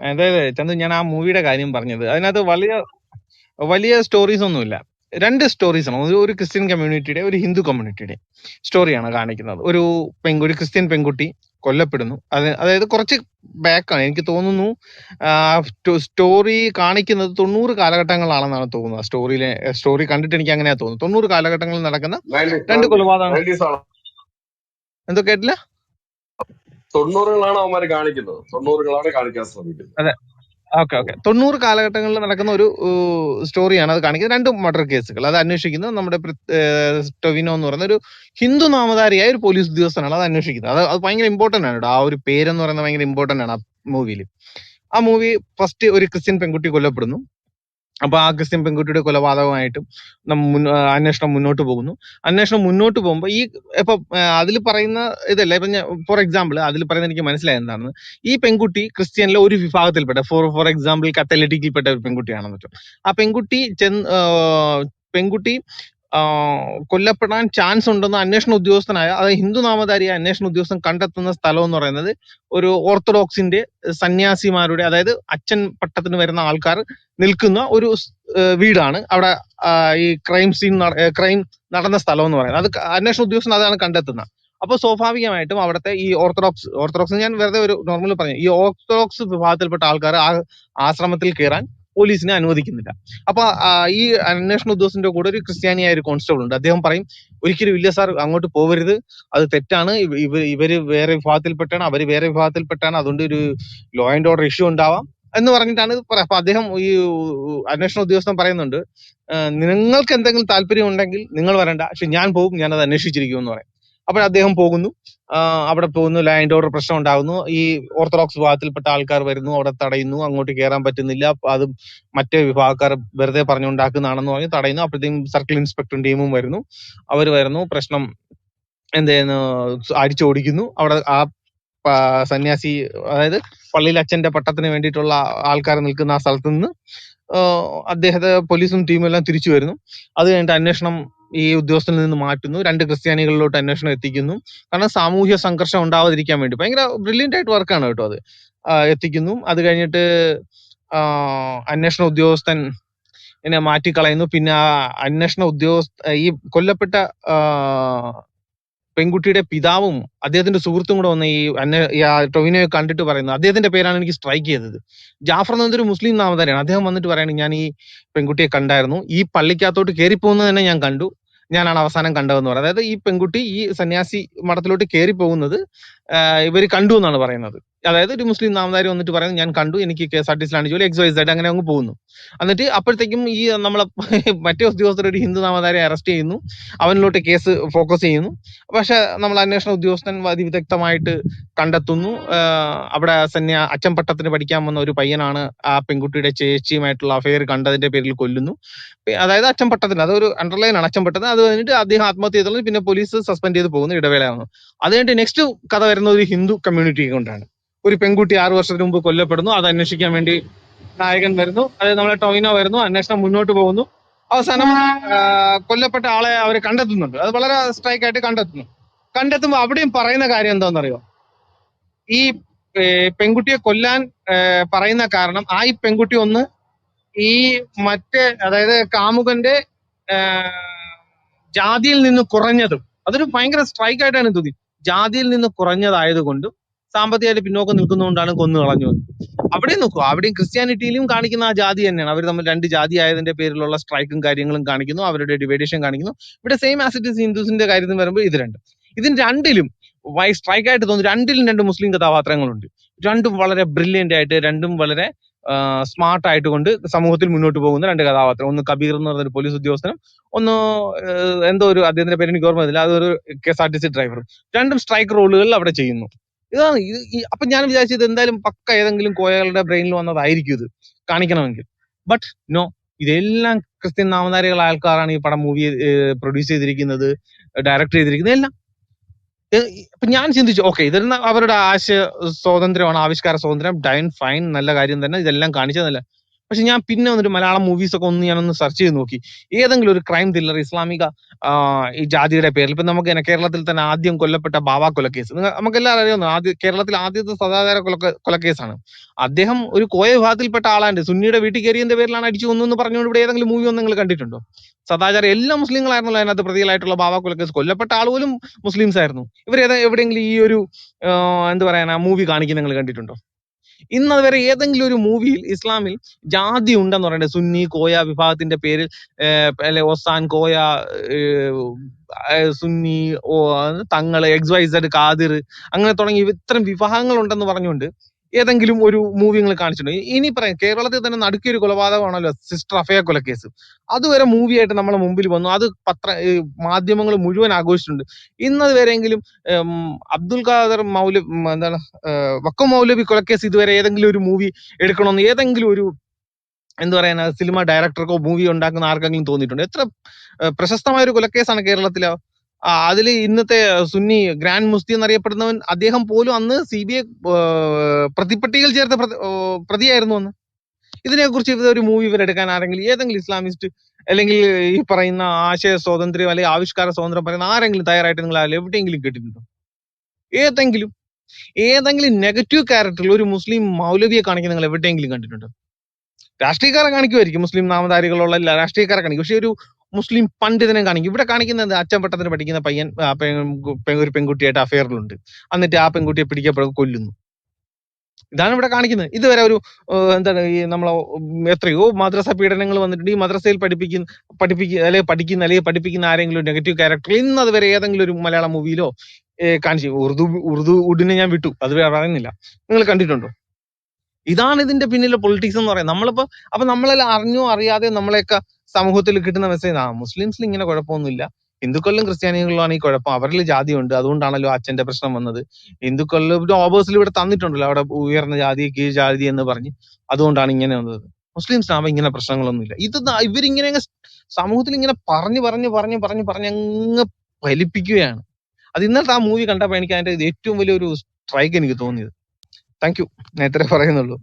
അതായത് ചന്തു ഞാൻ ആ മൂവിയുടെ കാര്യം പറഞ്ഞത്. അതിനകത്ത് വലിയ വലിയ സ്റ്റോറീസ് ഒന്നുമില്ല. രണ്ട് സ്റ്റോറീസ് ആണ്. ഒരു ഒരു ക്രിസ്ത്യൻ കമ്മ്യൂണിറ്റിയുടെ ഒരു ഹിന്ദു കമ്മ്യൂണിറ്റിയുടെ സ്റ്റോറിയാണ് കാണിക്കുന്നത്. ഒരു പെൺകുട്ടി ഒരു ക്രിസ്ത്യൻ പെൺകുട്ടി കൊല്ലപ്പെടുന്നു. അത് അതായത് കുറച്ച് ബാക്കാണ് എനിക്ക് തോന്നുന്നു സ്റ്റോറി കാണിക്കുന്നത് തൊണ്ണൂറ് കാലഘട്ടങ്ങളാണെന്നാണ് തോന്നുന്നത്. സ്റ്റോറിയിലെ സ്റ്റോറി കണ്ടിട്ട് എനിക്ക് അങ്ങനെയാ തോന്നുന്നു തൊണ്ണൂറ് കാലഘട്ടങ്ങളിൽ നടക്കുന്ന രണ്ട് കൊലപാതകങ്ങൾ. എന്തോ കേട്ടില്ല? തൊണ്ണൂറുകളാണ് അവന്മാര് കാണിക്കുന്നത്. തൊണ്ണൂറുകളാണ് കാണിക്കാൻ ശ്രമിക്കുന്നത്. അതെ. Okay okay. തൊണ്ണൂറ് കാലഘട്ടങ്ങളിൽ നടക്കുന്ന ഒരു സ്റ്റോറിയാണ് അത് കാണിക്കുന്നത്. രണ്ട് മർഡർ കേസുകൾ അത് അന്വേഷിക്കുന്നത് നമ്മുടെ ടൊവിനോ എന്ന് പറയുന്ന ഒരു ഹിന്ദു നാമധാരിയായ ഒരു പോലീസ് ഉദ്യോഗസ്ഥനാണ് അത് അന്വേഷിക്കുന്നത്. അത് അത് ഭയങ്കര ഇമ്പോർട്ടന്റ് ആണ് കേട്ടോ. ആ ഒരു പേരെന്ന് പറയുന്നത് ഭയങ്കര ഇമ്പോർട്ടന്റ് ആണ് ആ മൂവിയിൽ ആ മൂവി ഫസ്റ്റ് ഒരു ക്രിസ്ത്യൻ പെൺകുട്ടി കൊല്ലപ്പെടുന്നു. അപ്പൊ ആ ക്രിസ്ത്യൻ പെൺകുട്ടിയുടെ കൊലപാതകമായിട്ടും അന്വേഷണം മുന്നോട്ട് പോകുന്നു. അന്വേഷണം മുന്നോട്ട് പോകുമ്പോൾ ഈ ഇപ്പൊ അതിൽ പറയുന്ന ഇതല്ല. ഇപ്പൊ ഫോർ എക്സാമ്പിൾ അതിൽ പറയുന്ന എനിക്ക് മനസ്സിലായത് എന്താണെന്ന് ഈ പെൺകുട്ടി ക്രിസ്ത്യനിലെ ഒരു വിഭാഗത്തിൽപ്പെട്ട ഫോർ ഫോർ എക്സാമ്പിൾ കത്തലിറ്റിക്കിൽപ്പെട്ട ഒരു പെൺകുട്ടിയാണെന്ന് വെച്ചു. ആ പെൺകുട്ടി ചെന്ന് പെൺകുട്ടി കൊല്ലപ്പെടാൻ ചാൻസ് ഉണ്ടെന്ന് അന്വേഷണ ഉദ്യോഗസ്ഥനായ അതായത് ഹിന്ദു നാമധാരിയായ അന്വേഷണ ഉദ്യോഗസ്ഥൻ കണ്ടെത്തുന്ന സ്ഥലം എന്ന് പറയുന്നത് ഒരു ഓർത്തഡോക്സിന്റെ സന്യാസിമാരുടെ അതായത് അച്ഛൻ പട്ടത്തിന് വരുന്ന ആൾക്കാർ നിൽക്കുന്ന ഒരു വീടാണ്. അവിടെ ഈ ക്രൈം സീൻ ക്രൈം നടന്ന സ്ഥലം എന്ന് പറയുന്നത്. അത് അന്വേഷണ ഉദ്യോഗസ്ഥൻ അതാണ് കണ്ടെത്തുന്നത്. അപ്പൊ സ്വാഭാവികമായിട്ടും അവിടുത്തെ ഈ ഓർത്തഡോക്സ് ഓർത്തഡോക്സ് ഞാൻ വെറുതെ ഒരു നോർമൽ പറഞ്ഞു ഈ ഓർത്തഡോക്സ് വിഭാഗത്തിൽപ്പെട്ട ആൾക്കാർ ആ ആശ്രമത്തിൽ കയറാൻ പോലീസിനെ അനുവദിക്കുന്നില്ല. അപ്പൊ ഈ അന്വേഷണ ഉദ്യോഗസ്ഥന്റെ കൂടെ ഒരു ക്രിസ്ത്യാനിയായ ഒരു കോൺസ്റ്റബിൾ ഉണ്ട്. അദ്ദേഹം പറയും ഒരിക്കലും ഇല്ല സാർ അങ്ങോട്ട് പോവരുത്. അത് തെറ്റാണ്. ഇവ- ഇവ- ഇവർ വേറെ വിഭാഗത്തിൽപ്പെട്ടാണ് അവർ വേറെ വിഭാഗത്തിൽപ്പെട്ടാണ് അതുകൊണ്ട് ഒരു ലോ ആൻഡ് ഓർഡർ ഇഷ്യൂ ഉണ്ടാവാം. എന്ന് പറഞ്ഞിട്ടാണ് അപ്പൊ അദ്ദേഹം ഈ അന്വേഷണ ഉദ്യോഗസ്ഥൻ പറയുന്നുണ്ട് "ഏഹ് നിങ്ങൾക്ക് എന്തെങ്കിലും താല്പര്യം ഉണ്ടെങ്കിൽ നിങ്ങൾ വരണ്ട. പക്ഷെ ഞാൻ പോകും. ഞാൻ അത് അന്വേഷിച്ചിരിക്കും എന്ന് പറയും. അപ്പോൾ അദ്ദേഹം പോകുന്നു. അവിടെ പോകുന്നു. ലാൻഡ് ഓർഡർ പ്രശ്നം ഉണ്ടാകുന്നു. ഈ ഓർത്തഡോക്സ് വിഭാഗത്തിൽപ്പെട്ട ആൾക്കാർ വരുന്നു. അവിടെ തടയുന്നു. അങ്ങോട്ട് കയറാൻ പറ്റുന്നില്ല. അത് മറ്റേ വിഭാഗക്കാർ വെറുതെ പറഞ്ഞുണ്ടാക്കുന്നതാണെന്ന് പറഞ്ഞ് തടയുന്നു. അപ്പോഴത്തേക്കും സർക്കിൾ ഇൻസ്പെക്ടറും ടീമും വരുന്നു. അവർ വരുന്നു. പ്രശ്നം എന്ത് ചെയ്യുന്നു? അടിച്ചോടിക്കുന്നു. അവിടെ ആ സന്യാസി അതായത് പള്ളിയിൽ അച്ഛന്റെ പട്ടത്തിന് വേണ്ടിയിട്ടുള്ള ആൾക്കാർ നിൽക്കുന്ന ആ സ്ഥലത്ത് നിന്ന് അദ്ദേഹത്തെ പോലീസും ടീമും എല്ലാം തിരിച്ചു വരുന്നു. അത് കഴിഞ്ഞിട്ട് അന്വേഷണം ഈ ഉദ്യോഗസ്ഥനിൽ നിന്ന് മാറ്റുന്നു. രണ്ട് ക്രിസ്ത്യാനികളിലോട്ട് അന്വേഷണം എത്തിക്കുന്നു. കാരണം സാമൂഹ്യ സംഘർഷം ഉണ്ടാവാതിരിക്കാൻ വേണ്ടി. ഭയങ്കര ബ്രില്യന്റ് ആയിട്ട് വർക്കാണ് കേട്ടോ അത്. എത്തിക്കുന്നു. അത് കഴിഞ്ഞിട്ട് അന്വേഷണ ഉദ്യോഗസ്ഥൻ എന്നെ മാറ്റിക്കളയുന്നു. പിന്നെ ആ അന്വേഷണ ഉദ്യോഗസ്ഥ ഈ കൊല്ലപ്പെട്ട പെൺകുട്ടിയുടെ പിതാവും അദ്ദേഹത്തിന്റെ സുഹൃത്തും കൂടെ വന്ന് ഈ ആ ടൊവിനോയെ കണ്ടിട്ട് പറയുന്നു. അദ്ദേഹത്തിന്റെ പേരാണ് എനിക്ക് സ്ട്രൈക്ക് ചെയ്തത്. ജാഫർ എന്നൊരു മുസ്ലിം നാമധാരിയാണ് അദ്ദേഹം വന്നിട്ട് പറയുന്നത് ഞാൻ ഈ പെൺകുട്ടിയെ കണ്ടായിരുന്നു. ഈ പള്ളിക്കകത്തോട്ട് കയറിപ്പോകുന്നത് തന്നെ ഞാൻ കണ്ടു. ഞാനാണ് അവസാനം കണ്ടതെന്ന് പറയുന്നത് അതായത് ഈ പെൺകുട്ടി ഈ സന്യാസി മഠത്തിലോട്ട് കയറി പോകുന്നത് ഇവർ കണ്ടു എന്നാണ് പറയുന്നത്. അതായത് ഒരു മുസ്ലിം നാമധാരി വന്നിട്ട് പറയുന്നത് ഞാൻ കണ്ടു എനിക്ക് കെ എസ് ആർ ടി സിയിലാണ് ജോലി എക്സ് വൈസ് ആയിട്ട് അങ്ങനെ അങ്ങ് പോകുന്നു. എന്നിട്ട് അപ്പോഴത്തേക്കും ഈ നമ്മളെ മറ്റേ ഉദ്യോഗസ്ഥർ ഒരു ഹിന്ദു നാമധാരെ അറസ്റ്റ് ചെയ്യുന്നു. അവനിലോട്ട് കേസ് ഫോക്കസ് ചെയ്യുന്നു. പക്ഷെ നമ്മൾ അന്വേഷണ ഉദ്യോഗസ്ഥൻ അതിവിദഗ്ധമായിട്ട് കണ്ടെത്തുന്നു. അവിടെ സന്യ അച്ഛൻ പട്ടത്തിന് പഠിക്കാൻ വന്ന ഒരു പയ്യനാണ് ആ പെൺകുട്ടിയുടെ ചേച്ചിയുമായിട്ടുള്ള അഫയർ കണ്ടതിന്റെ പേരിൽ കൊല്ലുന്നു. അതായത് അച്ഛൻ പട്ടത്തിന് അതൊരു അണ്ടർലൈൻ ആണ് അച്ഛൻ പട്ടത്തിന് അത് കഴിഞ്ഞിട്ട് അദ്ദേഹം ആത്മഹത്യ ചെയ്തത് പിന്നെ പോലീസ് സസ്പെൻഡ് ചെയ്ത് പോകുന്നു ഇടവേളയാണ് അത് കഴിഞ്ഞിട്ട് നെക്സ്റ്റ് കഥ വരുന്നത് ഒരു ഹിന്ദു കമ്മ്യൂണിറ്റി കൊണ്ടാണ്. ഒരു പെൺകുട്ടി ആറു വർഷത്തിന് മുമ്പ് കൊല്ലപ്പെടുന്നു അത് അന്വേഷിക്കാൻ വേണ്ടി നായകൻ വരുന്നു അതായത് നമ്മളെ ടോയിനോ വരുന്നു അന്വേഷണം മുന്നോട്ട് പോകുന്നു. അവസാനം കൊല്ലപ്പെട്ട ആളെ അവർ കണ്ടെത്തുന്നുണ്ട്. അത് വളരെ സ്ട്രൈക്ക് ആയിട്ട് കണ്ടെത്തുന്നു. കണ്ടെത്തുമ്പോൾ അവിടെയും പറയുന്ന കാര്യം എന്താണെന്നറിയോ? ഈ പെൺകുട്ടിയെ കൊല്ലാൻ പറയുന്ന കാരണം ആ ഈ പെൺകുട്ടി ഒന്ന് ഈ മറ്റേ അതായത് കാമുകന്റെ ജാതിയിൽ നിന്ന് കുറഞ്ഞതും അതൊരു ഭയങ്കര സ്ട്രൈക്ക് ആയിട്ടാണ് തോന്നി ജാതിയിൽ നിന്ന് കുറഞ്ഞതായതുകൊണ്ടും സാമ്പത്തികമായിട്ട് പിന്നോക്കം നിൽക്കുന്നതുകൊണ്ടാണ് കൊന്നു കളഞ്ഞു അവിടെ നോക്കുക അവിടെയും ക്രിസ്ത്യാനിറ്റിയിലും കാണിക്കുന്ന ആ ജാതി തന്നെയാണ്. അവർ തമ്മിൽ രണ്ട് ജാതി ആയതിന്റെ പേരിലുള്ള സ്ട്രൈക്കും കാര്യങ്ങളും കാണിക്കുന്നു അവരുടെ ഡിവൈഡേഷൻ കാണിക്കുന്നു. ഇവിടെ സെയിം ആസിറ്റിസ് ഹിന്ദുസിന്റെ കാര്യത്തിൽ വരുമ്പോൾ ഇത് രണ്ട്. ഇതിന് രണ്ടിലും വൈ സ്ട്രൈക്ക് ആയിട്ട് തോന്നുന്നു രണ്ടിലും രണ്ട് മുസ്ലിം കഥാപാത്രങ്ങളുണ്ട്. രണ്ടും വളരെ ബ്രില്യന്റ് ആയിട്ട് രണ്ടും വളരെ സ്മാർട്ട് ആയിട്ട് കൊണ്ട് സമൂഹത്തിൽ മുന്നോട്ട് പോകുന്ന രണ്ട് കഥാപാത്രം. ഒന്ന് കബീർ എന്ന് ഒരു പോലീസ് ഉദ്യോഗസ്ഥനും ഒന്ന് എന്തോ ഒരു അദ്ദേഹത്തിന്റെ പേര് എനിക്ക് ഓർമ്മയില്ല അതൊരു K S R T C ഡ്രൈവറും രണ്ടും സ്ട്രൈക്ക് റോളുകളിൽ അവിടെ ചെയ്യുന്നു. ഇതാണ് ഇത് അപ്പൊ ഞാൻ വിചാരിച്ചത് എന്തായാലും പക്ക ഏതെങ്കിലും കോയകളുടെ ബ്രെയിനിൽ വന്നതായിരിക്കും ഇത്. കാണിക്കണമെങ്കിൽ. ബട്ട് നോ ഇതെല്ലാം ക്രിസ്ത്യൻ നാമധാരികളായ ആൾക്കാരാണ് ഈ പടം മൂവി പ്രൊഡ്യൂസ് ചെയ്തിരിക്കുന്നത് ഡയറക്ട് ചെയ്തിരിക്കുന്നത്. എല്ലാം ഇപ്പൊ ഞാൻ ചിന്തിച്ചു ഓക്കെ ഇതെല്ലാം അവരുടെ ആശയ സ്വാതന്ത്ര്യമാണ് ആവിഷ്കാര സ്വാതന്ത്ര്യം ഡൈൻ ഫൈൻ നല്ല കാര്യം തന്നെ ഇതെല്ലാം കാണിച്ചതല്ല. പക്ഷെ ഞാൻ പിന്നെ വന്നിട്ട് മലയാളം മൂവീസ് ഒക്കെ ഒന്ന് ഞാനൊന്ന് സെർച്ച് ചെയ്ത് നോക്കി. ഏതെങ്കിലും ഒരു ക്രൈം ത്രില്ലർ ഇസ്ലാമിക ഈ ജാതിയുടെ പേരിൽ. ഇപ്പൊ നമുക്ക് കേരളത്തിൽ തന്നെ ആദ്യം കൊല്ലപ്പെട്ട ബാബ കൊലക്കേസ് നമുക്ക് എല്ലാവരും അറിയാവുന്ന ആദ്യ കേരളത്തിൽ ആദ്യത്തെ സദാചാര കൊല കൊലക്കേസാണ് അദ്ദേഹം ഒരു കോയ വിഭാഗത്തിൽപ്പെട്ട ആളാണ്ട് സുന്നിയുടെ വീട്ടിൽ കയറിയതിന്റെ പേരിലാണ് അടിച്ചു കൊന്നു എന്ന് പറഞ്ഞുകൊണ്ട് ഇവിടെ ഏതെങ്കിലും മൂവി ഒന്നും നിങ്ങൾ കണ്ടിട്ടുണ്ടോ? സദാചാരം എല്ലാ മുസ്ലിങ്ങളായിരുന്നല്ലോ അതിനകത്ത് പ്രതികളായിട്ടുള്ള ബാബ കൊലക്കേസ് കൊല്ലപ്പെട്ട ആൾ പോലും മുസ്ലിംസ് ആയിരുന്നു ഇവർ ഏതാ എവിടെയെങ്കിലും ഈ ഒരു എന്താ പറയാ മൂവി കാണിക്കുന്നത് നിങ്ങൾ കണ്ടിട്ടുണ്ടോ? ഇന്ന് അതുവരെ ഏതെങ്കിലും ഒരു മൂവിയിൽ ഇസ്ലാമിൽ ജാതി ഉണ്ടെന്ന് പറയുന്നത് സുന്നി കോയ വിഭാഗത്തിന്റെ പേരിൽ അല്ലെ ഒസാൻ കോയ സുന്നി തങ്ങൾ എക്സ് വൈ സെഡ് കാതിർ അങ്ങനെ തുടങ്ങി ഇത്തരം വിഭാഗങ്ങൾ ഉണ്ടെന്ന് പറഞ്ഞുകൊണ്ട് ഏതെങ്കിലും ഒരു മൂവി നിങ്ങൾ കാണിച്ചിട്ടുണ്ടോ? ഇനി പറയാം കേരളത്തിൽ തന്നെ നടുക്കിയ ഒരു കൊലപാതകമാണല്ലോ സിസ്റ്റർ അഫയ കൊലക്കേസ് അതുവരെ മൂവിയായിട്ട് നമ്മളെ മുമ്പിൽ വന്നു. അത് പത്ര മാധ്യമങ്ങൾ മുഴുവൻ ആഘോഷിച്ചിട്ടുണ്ട്. ഇന്നത് വരെയെങ്കിലും അബ്ദുൽ ഖാദർ മൗല എന്താണ് വക്കം മൗലവി കൊലക്കേസ് ഇതുവരെ ഏതെങ്കിലും ഒരു മൂവി എടുക്കണമെന്ന് ഏതെങ്കിലും ഒരു എന്താ പറയാ സിനിമ ഡയറക്ടർക്കോ മൂവി ഉണ്ടാക്കുന്ന ആർക്കെങ്കിലും തോന്നിയിട്ടുണ്ട്? എത്ര പ്രശസ്തമായ ഒരു കൊലക്കേസാണ് കേരളത്തിലെ. അതിൽ ഇന്നത്തെ സുന്നി ഗ്രാൻഡ് മുസ്തി എന്നറിയപ്പെടുന്നവൻ അദ്ദേഹം പോലും അന്ന് സി ബി ഐ പ്രതിപ്പട്ടികയിൽ ചേർത്ത പ്രതിയായിരുന്നു അന്ന്. ഇതിനെക്കുറിച്ച് ഒരു മൂവി ഇവരെടുക്കാൻ ആരെങ്കിലും ഏതെങ്കിലും ഇസ്ലാമിസ്റ്റ് അല്ലെങ്കിൽ ഈ പറയുന്ന ആശയ സ്വാതന്ത്ര്യം അല്ലെങ്കിൽ ആവിഷ്കാര സ്വാതന്ത്ര്യം പറയുന്ന ആരെങ്കിലും തയ്യാറായിട്ട് നിങ്ങൾ എവിടെയെങ്കിലും കേട്ടിട്ടുണ്ടോ? ഏതെങ്കിലും ഏതെങ്കിലും നെഗറ്റീവ് ക്യാരക്ടറിൽ ഒരു മുസ്ലിം മൗലവിയെ കാണിക്കാൻ നിങ്ങൾ എവിടെയെങ്കിലും കണ്ടിട്ടുണ്ടോ? രാഷ്ട്രീയക്കാരെ കാണിക്കുമായിരിക്കും മുസ്ലിം നാമധാരികളുള്ള എല്ലാ രാഷ്ട്രീയക്കാരെ കാണിക്കും. പക്ഷെ ഒരു മുസ്ലിം പണ്ഡിതനെ കാണിക്കും. ഇവിടെ കാണിക്കുന്നത് അച്ഛൻ പട്ടത്തിന് പഠിക്കുന്ന പയ്യൻ ഒരു പെൺകുട്ടിയായിട്ട് അഫെയറിലുണ്ട്. എന്നിട്ട് ആ പെൺകുട്ടിയെ പിടിക്കപ്പെടുക കൊല്ലുന്നു. ഇതാണ് ഇവിടെ കാണിക്കുന്നത്. ഇതുവരെ ഒരു എന്താണ് ഈ നമ്മളെ എത്രയോ മദ്രസ പീഡനങ്ങൾ വന്നിട്ടുണ്ട്. ഈ മദ്രസയിൽ പഠിപ്പിക്കുന്ന പഠിപ്പിക്കുന്ന അല്ലെങ്കിൽ പഠിക്കുന്ന അല്ലെങ്കിൽ പഠിപ്പിക്കുന്ന ആരെങ്കിലും നെഗറ്റീവ് ക്യാരക്ടർ ഇന്ന് അതുവരെ ഏതെങ്കിലും ഒരു മലയാള മൂവിയിലോ കാണിച്ചു ഉറുദു ഉറുദു ഉഡിനെ ഞാൻ വിട്ടു. അത് പറയുന്നില്ല. നിങ്ങൾ കണ്ടിട്ടുണ്ടോ? ഇതാണ് ഇതിന്റെ പിന്നിലെ പൊളിറ്റിക്സ് എന്ന് പറയുന്നത് നമ്മളിപ്പോ അപ്പൊ നമ്മളെല്ലാം അറിഞ്ഞോ അറിയാതെ നമ്മളെയൊക്കെ സമൂഹത്തിൽ കിട്ടുന്ന മെസ്സേജ് ആ മുസ്ലിംസിൽ ഇങ്ങനെ കുഴപ്പമൊന്നുമില്ല. ഹിന്ദുക്കളിലും ക്രിസ്ത്യാനികളിലാണ് ഈ കുഴപ്പം. അവരിൽ ജാതിയുണ്ട്. അതുകൊണ്ടാണല്ലോ അച്ഛന്റെ പ്രശ്നം വന്നത്. ഹിന്ദുക്കളിൽ ഓബേഴ്സിൽ ഇവിടെ തന്നിട്ടുണ്ടല്ലോ. അവിടെ ഉയർന്ന ജാതി കീഴ് ജാതി എന്ന് പറഞ്ഞ് അതുകൊണ്ടാണ് ഇങ്ങനെ വന്നത്. മുസ്ലിംസ് ആവുമ്പോൾ ഇങ്ങനെ പ്രശ്നങ്ങളൊന്നുമില്ല. ഇത് ഇവരിങ്ങനെ സമൂഹത്തിൽ ഇങ്ങനെ പറഞ്ഞു പറഞ്ഞു പറഞ്ഞു പറഞ്ഞു പറഞ്ഞ് അങ്ങ് ഫലിപ്പിക്കുകയാണ്. അത് ഇന്നലത്തെ ആ മൂവി കണ്ടപ്പോൾ എനിക്ക് അതിന്റെ ഏറ്റവും വലിയൊരു സ്ട്രൈക്ക് എനിക്ക് തോന്നിയത്. താങ്ക് യു ഞാൻ ഇത്രേ പറയുന്നുള്ളൂ